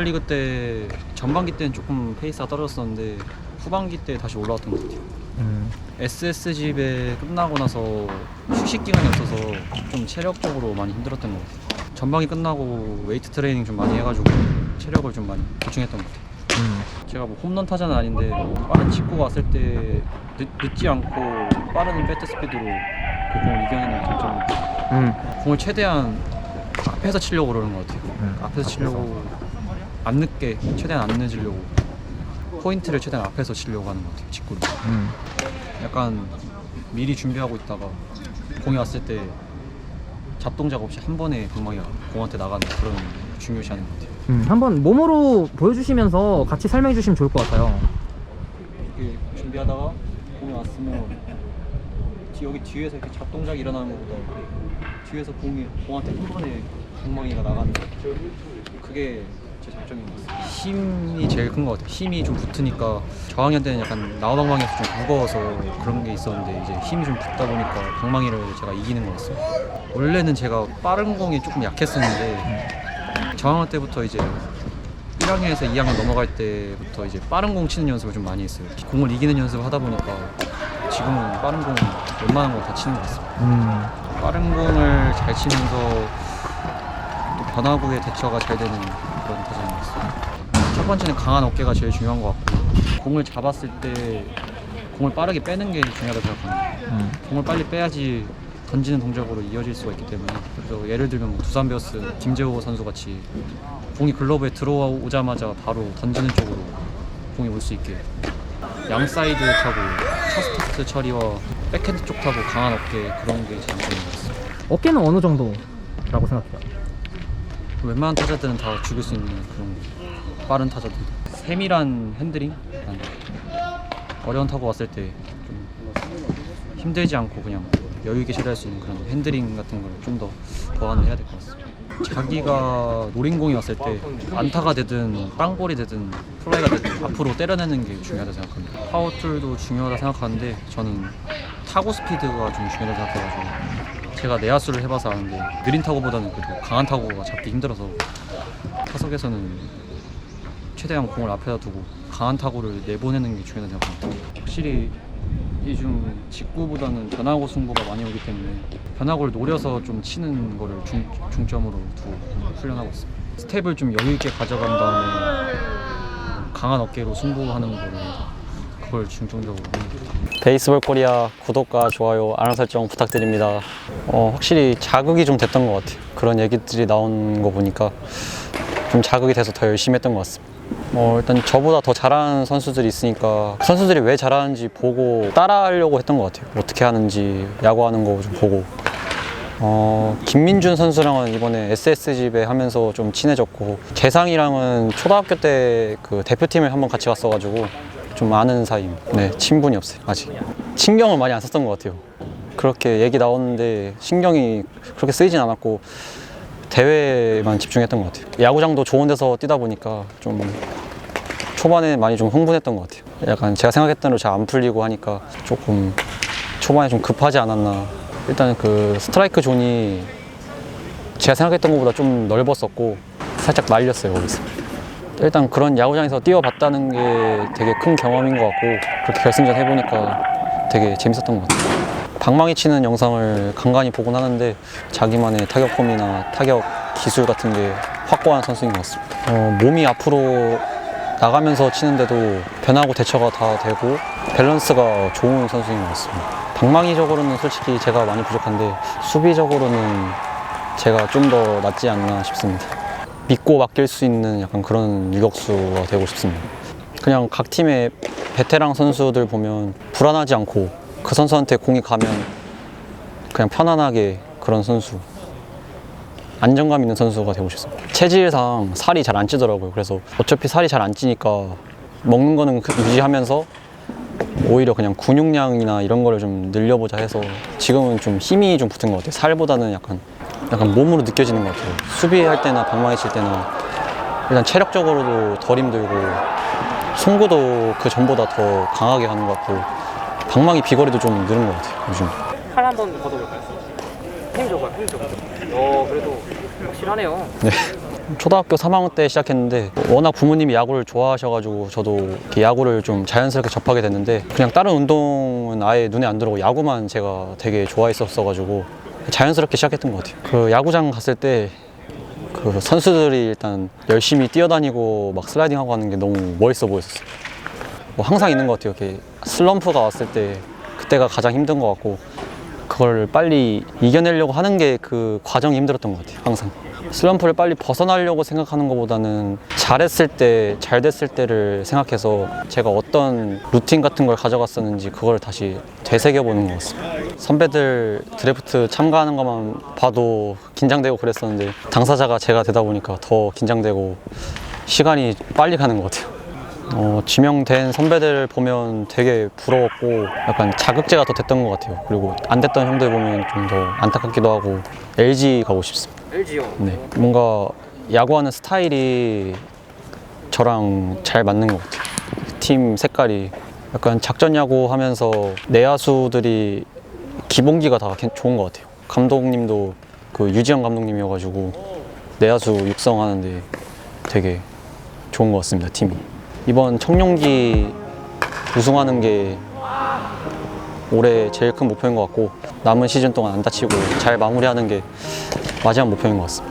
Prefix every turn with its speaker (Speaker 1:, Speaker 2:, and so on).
Speaker 1: 주말 리그 때 전반기 때는 조금 페이스가 떨어졌었는데 후반기 때 다시 올라왔던 것 같아요.
Speaker 2: 음.
Speaker 1: SSG배 끝나고 나서 휴식 기간이 없어서 좀 체력적으로 많이 힘들었던 것 같아요. 전반기 끝나고 웨이트 트레이닝 좀 많이 해가지고 체력을 좀 많이 보충했던 것 같아요.
Speaker 2: 음.
Speaker 1: 제가 뭐 홈런 타자는 아닌데 빠른 직구가 왔을 때 늦, 늦지 않고 빠른 배트 스피드로 그 공을 이겨내는 장점이
Speaker 2: 음.
Speaker 1: 공을 최대한 앞에서 치려고 그러는 것 같아요.
Speaker 2: 음,
Speaker 1: 앞에서 치려고 안 늦게 최대한 안 늦으려고 포인트를 최대한 앞에서 치려고 하는 것 같아요. 직구를.
Speaker 2: 음.
Speaker 1: 약간 미리 준비하고 있다가 공이 왔을 때 잡동작 없이 한 번에 방망이가 공한테 나가는 그런 걸 중요시하는 것 같아요.
Speaker 2: 음. 한번 몸으로 보여주시면서 같이 설명해 주시면 좋을 것 같아요.
Speaker 1: 이렇게 준비하다가 공이 왔으면 뒤- 여기 뒤에서 이렇게 잡동작이 일어나는 것보다 뒤에서 공이 공한테 한 번에 방망이가 나가는 거 그게 제 장점인 것 같아요. 힘이 제일 큰 것 같아요. 힘이 좀 붙으니까 저학년 때는 약간 나와 방망이에서 좀 무거워서 그런 게 있었는데 이제 힘이 좀 붙다 보니까 방망이를 제가 이기는 것 같습니다. 원래는 제가 빠른 공이 조금 약했었는데 저학년 때부터 이제 1학년에서 2학년 넘어갈 때부터 이제 빠른 공 치는 연습을 좀 많이 했어요. 공을 이기는 연습을 하다 보니까 지금은 빠른 공 웬만한 거 다 치는 것 같습니다.
Speaker 2: 음.
Speaker 1: 빠른 공을 잘 치면서 또 변화구의 대처가 잘 되는 그런 타자 첫 번째는 강한 어깨가 제일 중요한 것 같고 공을 잡았을 때 공을 빠르게 빼는 게 중요하다고 생각합니다.
Speaker 2: 음.
Speaker 1: 공을 빨리 빼야지 던지는 동작으로 이어질 수가 있기 때문에 그래서 예를 들면 뭐 두산 베어스 김재호 선수 같이 공이 글러브에 들어오자마자 바로 던지는 쪽으로 공이 올 수 있게 양 사이드 타고 첫 스타트 처리와 백핸드 쪽 타고 강한 어깨 그런 게 장점인 것 같습니다.
Speaker 2: 어깨는 어느 정도라고 생각해요?
Speaker 1: 웬만한 타자들은 다 죽일 수 있는 그런 빠른 타자들 세밀한 핸들링 어려운 타구 왔을 때 좀 힘들지 않고 그냥 여유 있게 처리할 수 있는 그런 핸들링 같은 걸 좀 더 보완을 해야 될 것 같습니다. 자기가 노린 공이 왔을 때 안타가 되든 땅볼이 되든 플라이가 되든 앞으로 때려내는 게 중요하다 생각합니다. 파워툴도 중요하다 생각하는데 저는 타구 스피드가 좀 중요하다 생각해가지고 제가 내야수를 해봐서 아는데 느린 타구보다는 그래도 강한 타구가 잡기 힘들어서 타석에서는 최대한 공을 앞에다 두고 강한 타구를 내보내는 게 중요하다 생각합니다. 확실히 이중 직구보다는 변화구 승부가 많이 오기 때문에 변화구를 노려서 좀 치는 거를 중, 중점으로 두고 훈련하고 있습니다. 스텝을 좀 여유 있게 가져간 다음에 강한 어깨로 승부하는 거를 그걸 중점적으로 하는 것 같아요. 베이스볼 코리아 구독과 좋아요, 알람 설정 부탁드립니다. 어, 확실히 자극이 좀 됐던 것 같아요. 그런 얘기들이 나온 거 보니까 좀 자극이 돼서 더 열심히 했던 것 같습니다. 뭐 일단 저보다 더 잘하는 선수들이 있으니까 그 선수들이 왜 잘하는지 보고 따라하려고 했던 것 같아요. 어떻게 하는지 야구하는 거 좀 보고. 어, 김민준 선수랑은 이번에 SSG배 하면서 좀 친해졌고 재상이랑은 초등학교 때 그 대표팀을 한번 같이 갔어가지고 좀 아는 사이입니다. 네, 친분이 없어요 아직. 신경을 많이 안 썼던 것 같아요. 그렇게 얘기 나오는데 신경이 그렇게 쓰이진 않았고 대회에만 집중했던 것 같아요. 야구장도 좋은 데서 뛰다 보니까 좀 초반에 많이 좀 흥분했던 것 같아요. 약간 제가 생각했던 대로 잘 안 풀리고 하니까 조금 초반에 좀 급하지 않았나. 일단 그 스트라이크 존이 제가 생각했던 것보다 좀 넓었었고 살짝 말렸어요 거기서. 일단 그런 야구장에서 뛰어봤다는 게 되게 큰 경험인 것 같고 그렇게 결승전 해보니까 되게 재밌었던 것 같아요. 방망이 치는 영상을 간간히 보곤 하는데 자기만의 타격 폼이나 타격 기술 같은 게 확고한 선수인 것 같습니다. 어, 몸이 앞으로 나가면서 치는데도 변하고 대처가 다 되고 밸런스가 좋은 선수인 것 같습니다. 방망이적으로는 솔직히 제가 많이 부족한데 수비적으로는 제가 좀 더 낫지 않나 싶습니다. 믿고 맡길 수 있는 약간 그런 유격수가 되고 싶습니다. 그냥 각 팀의 베테랑 선수들 보면 불안하지 않고 그 선수한테 공이 가면 그냥 편안하게 그런 선수 안정감 있는 선수가 되고 싶습니다. 체질상 살이 잘 안 찌더라고요. 그래서 어차피 살이 잘 안 찌니까 먹는 거는 그- 유지하면서 오히려 그냥 근육량이나 이런 거를 좀 늘려보자 해서 지금은 좀 힘이 좀 붙은 것 같아요. 살보다는 약간 약간 몸으로 느껴지는 것 같아요. 수비할 때나 방망이 칠 때나 일단 체력적으로도 덜 힘들고 송구도 그 전보다 더 강하게 하는 것 같고 방망이 비거리도 좀 늘은 것 같아요. 요즘.
Speaker 2: 팔 한번 걷어볼까요? 힘 줘봐요, 힘 줘. 어, 그래도 확실하네요.
Speaker 1: 네. 초등학교 3학년 때 시작했는데 워낙 부모님이 야구를 좋아하셔가지고 저도 이렇게 야구를 좀 자연스럽게 접하게 됐는데 그냥 다른 운동은 아예 눈에 안 들어오고 야구만 제가 되게 좋아했었어가지고 자연스럽게 시작했던 것 같아요. 그 야구장 갔을 때 그 선수들이 일단 열심히 뛰어다니고 막 슬라이딩하고 하는 게 너무 멋있어 보였었어요. 뭐 항상 있는 것 같아요. 이렇게 슬럼프가 왔을 때 그때가 가장 힘든 것 같고 그걸 빨리 이겨내려고 하는 게 그 과정이 힘들었던 것 같아요. 항상 슬럼프를 빨리 벗어나려고 생각하는 것보다는 잘했을 때, 잘 됐을 때를 생각해서 제가 어떤 루틴 같은 걸 가져갔었는지 그걸 다시 되새겨 보는 것 같습니다. 선배들 드래프트 참가하는 것만 봐도 긴장되고 그랬었는데 당사자가 제가 되다 보니까 더 긴장되고 시간이 빨리 가는 것 같아요. 어, 지명된 선배들 보면 되게 부러웠고 약간 자극제가 더 됐던 것 같아요. 그리고 안 됐던 형들 보면 좀 더 안타깝기도 하고 LG 가고 싶습니다.
Speaker 2: LG요.
Speaker 1: 네. 뭔가 야구하는 스타일이 저랑 잘 맞는 것 같아요. 팀 색깔이 약간 작전 야구 하면서 내야수들이 기본기가 다 괜- 좋은 것 같아요. 감독님도 그 유지영 감독님이어가지고 내야수 육성하는데 되게 좋은 것 같습니다. 팀이 이번 청룡기 우승하는 게 올해 제일 큰 목표인 것 같고 남은 시즌 동안 안 다치고 잘 마무리하는 게 마지막 목표인 것 같습니다.